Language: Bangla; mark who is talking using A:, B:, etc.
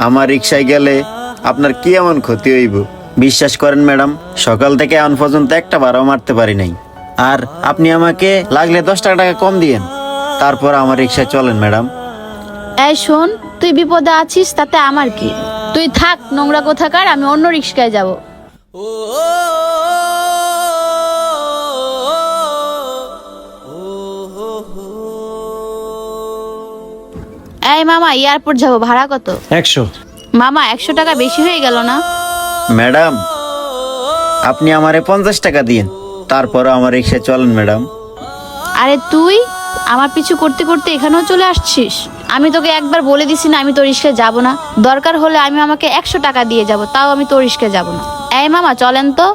A: আমার রিক্সায় গেলে আপনার কি এমন ক্ষতি হইব বিশ্বাস করেন ম্যাডাম সকাল থেকে এখন পর্যন্ত একটা বারও মারতে পারি নাই আর আপনি আমাকে লাগলে দশ টাকা টাকা কম দিয়েন তারপর আমার রিক্সায় চলেন ম্যাডাম
B: এই শোন তুই বিপদে আছিস তাতে আমার কি তুই থাক নোংরা কোথাকার আমি অন্য রিক্সায় যাব এই মামা এয়ারপোর্ট যাব ভাড়া কত?
C: একশো।
B: মামা একশো টাকা বেশি হয়ে গেল না?
A: ম্যাডাম আপনি আমারে পঞ্চাশ টাকা দিন তারপর আমার রিক্সা চলেন ম্যাডাম।
B: আরে তুই? আমার পিছু করতে করতে এখানেও চলে আসছিস? আমি তোকে একবার বলে দিছি না আমি তোর রিক্সায় যাব না। দরকার হলে আমি আমাকে একশো টাকা দিয়ে যাব তাও আমি তোর রিক্সায় যাব না। এই মামা চলেন তো।